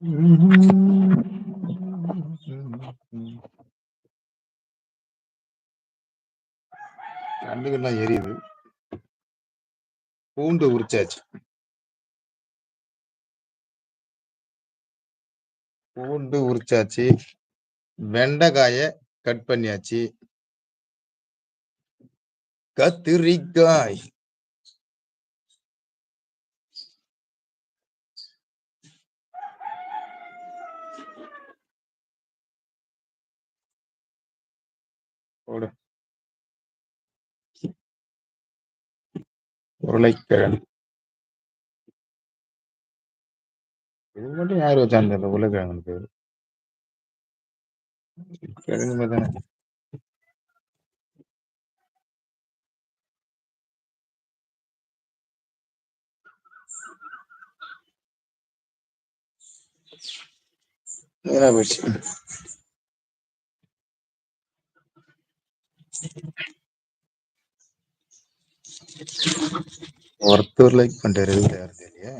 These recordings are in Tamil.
கண்ணுகள்லாம் எரியுது. பூண்டு உரிச்சாச்சு. பூண்டு உரிச்சாச்சு. வெண்டைக்காய கட் பண்ணியாச்சு. கத்திரிக்காய். உருளைக்கிழங்கு இது மட்டும் யார் வச்சாங்க இந்த உருளைக்கிழங்கு பேரு கிழங்கு மாதிரி தானே நேரா போயிடுச்சு ஒருத்தர் லைக் பண்ணிட்டாரு யாரு தெரியல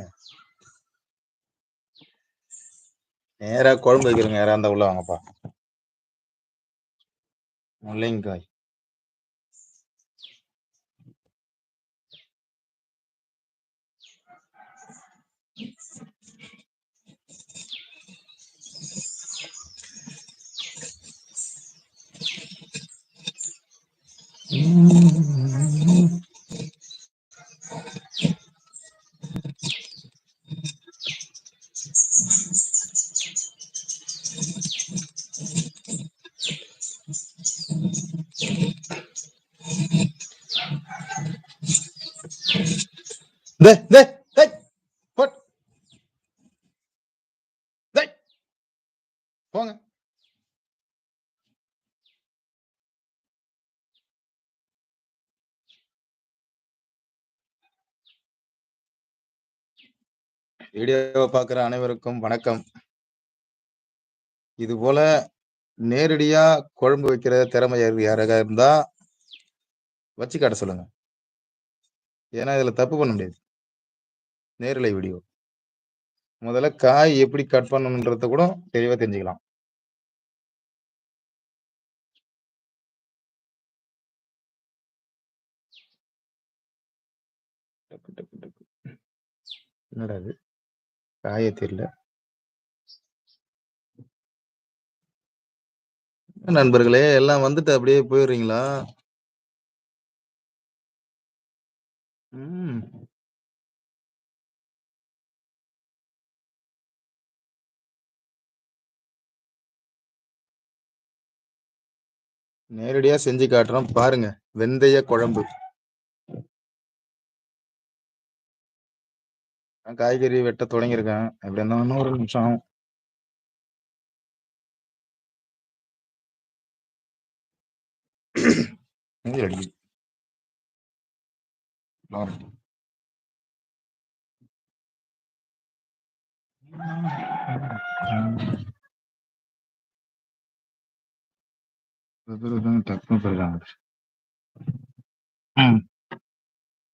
நேரா குழம்பு வைக்கிறவங்க யாரா இருந்தா உள்ள வாங்கப்பா. முள்ளங்காய் ദേ ദേ வீடியோவை பார்க்குற அனைவருக்கும் வணக்கம். இது போல நேரடியா குழம்பு வைக்கிற திறமை யாரு- யாராக இருந்தா வச்சு காட்ட சொல்லுங்க. ஏன்னா இதுல தப்பு பண்ண முடியாது. நேரலை வீடியோ முதல்ல காய் எப்படி கட் பண்ணணுன்றத கூட தெளிவா தெரிஞ்சுக்கலாம். என்னடா இது? காய தெரியல நண்பர்களே எல்லாம் வந்துட்டு அப்படியே போயிடுறீங்களா? ம். நேரடியா செஞ்சு காட்டுறோம். பாருங்க வெந்தய குழம்பு. நான் காய்கறி வெட்ட தொடங்கியிருக்கேன். எப்படி இருந்தாலும் இன்னும் ஒரு நிமிஷம் ஆகும்.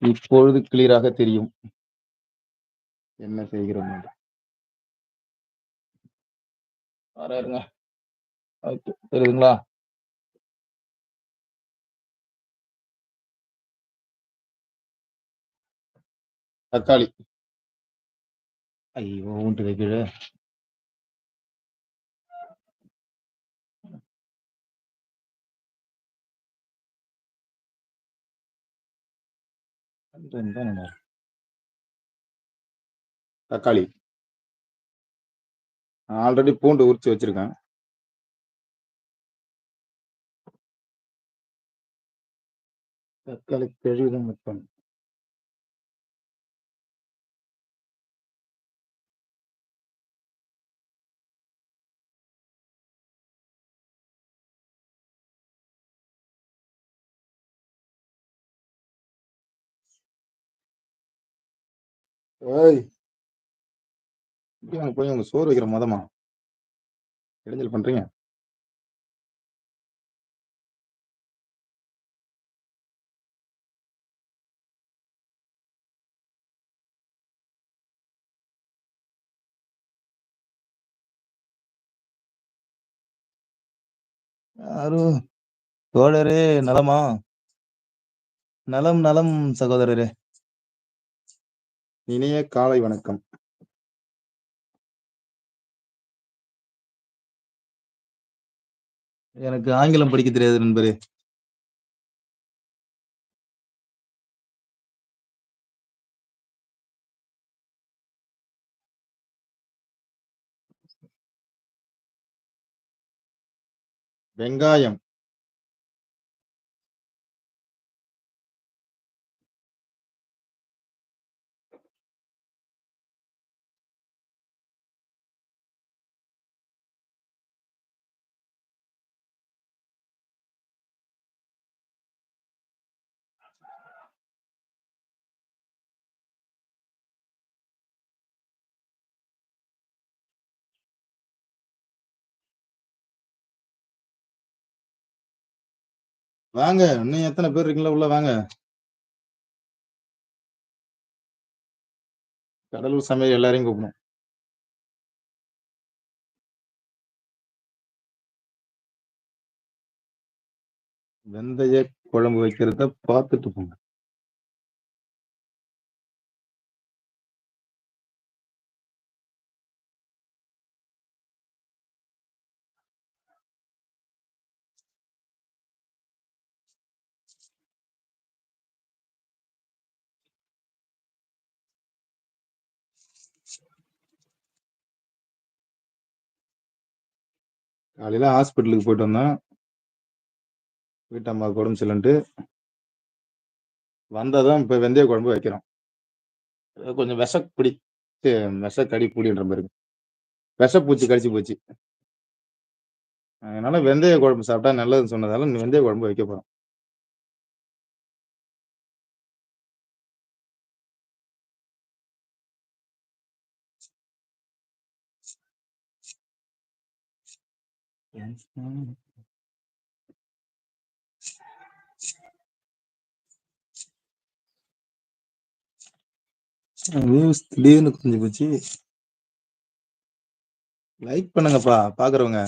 இப்பொழுது கிளியராக தெரியும். என்ன செய்கிறோம் இருங்க ஓகே தெரியுதுங்களா? தக்காளி. ஐயோ ஊன்ட்டு வைக்கல தக்காளி. ஆல்ரெடி பூண்டு உரிச்சு வச்சிருக்கேன். தக்காளி ஏய் இப்படி அங்க போய் உங்க சோறு வைக்கிற மதமா? இடைஞ்சல் பண்றீங்க? யாரு? தோழரே நலமா? நலம் நலம் சகோதரரே. இனிய காலை வணக்கம். எனக்கு ஆங்கிலம் படிக்க தெரியாது நண்பரே. வெங்காயம். வாங்க. இன்னும் எத்தனை பேர் இருக்கீங்களா உள்ள வாங்க. கடலூர் சமையல் எல்லாரையும் கூப்பிடணும். வெந்தய குழம்பு வைக்கிறத பார்த்துட்டு போங்க. காலையில் ஹாஸ்பிட்டலுக்கு போயிட்டு வந்தேன். வீட்டம்மாவுக்கு உடம்பு சரியில்லன்ட்டு. தான் இப்போ வெந்தய குழம்பு வைக்கிறோம். கொஞ்சம் விஷ பிடித்து கடி பிடின்ற மாரி இருக்கு. விஷப்பூச்சி கடிச்சு போச்சு. அதனால வெந்தய குழம்பு சாப்பிட்டா நல்லதுன்னு சொன்னதால வெந்தய குழம்பு வைக்க போகிறோம் வியூஸ் திடீர்னு குறைஞ்சு போச்சு. லைக் பண்ணுங்கப்பா பார்க்குறவங்க.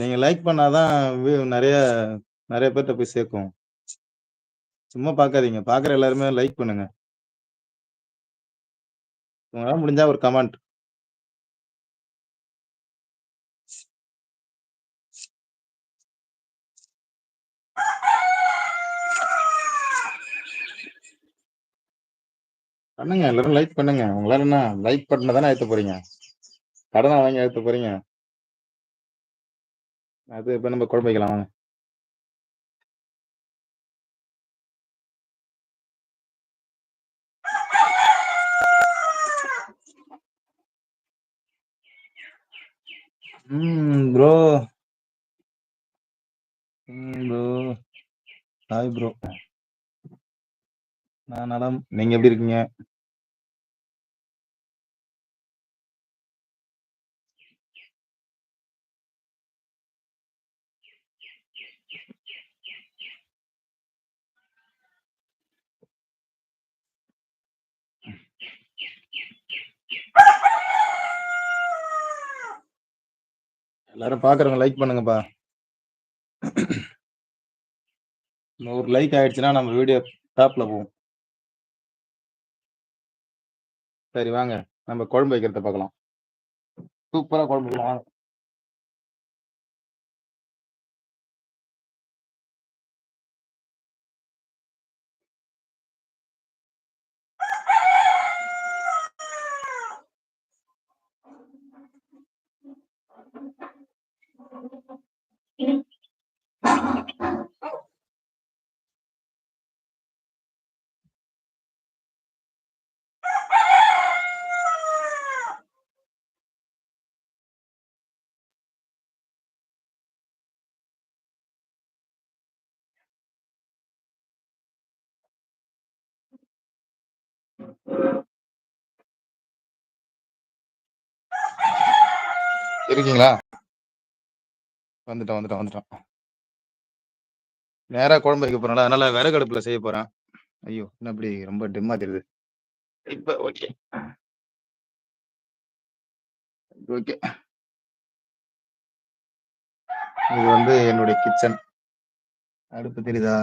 நீங்க லைக் பண்ணாதான் தான் வியூ நெறைய போய் சேர்க்கும். சும்மா பார்க்காதீங்க. பார்க்குற எல்லாருமே லைக் பண்ணுங்க. உங்களால முடிஞ்சா ஒரு கமெண்ட். பண்ணுங்க. எல்லாரும் லைக் பண்ணுங்க. உங்களால என்ன லைக் பண்ண தானே அழுத்தப் போறீங்க. கடனை வாங்கி அழுத்தப் போறீங்க. அது இப்ப நம்ம குழம்பிக்கலாம் வாங்க. ம் ப்ரோ. ம் ப்ரோ. Hi bro. நான் நலம். நீங்க எப்படி இருக்கீங்க? எல்லாரும் பார்க்குறவங்க லைக் பண்ணுங்கப்பா. ஒரு லைக் ஆயிடுச்சுன்னா நம்ம வீடியோ டாப்ல போகும். சரி வாங்க. நம்ம குழம்பு வைக்கிறத பார்க்கலாம். சூப்பரா குழம்பு வைக்கலாம் வாங்க. இருக்கீங்களா? வந்துட்டோம், வந்துட்டோம், வந்துட்டோம். நேரா குழம்பு வைக்க போறேன்ல, அதனால விறகு அடுப்புல செய்ய போறேன். ஐயோ! என்ன இப்படி ரொம்ப டிம்மா தெரியுது. இப்ப ஓகே. ஓகே. இது வந்து என்னுடைய கிச்சன். அடுப்பு தெரியுதா?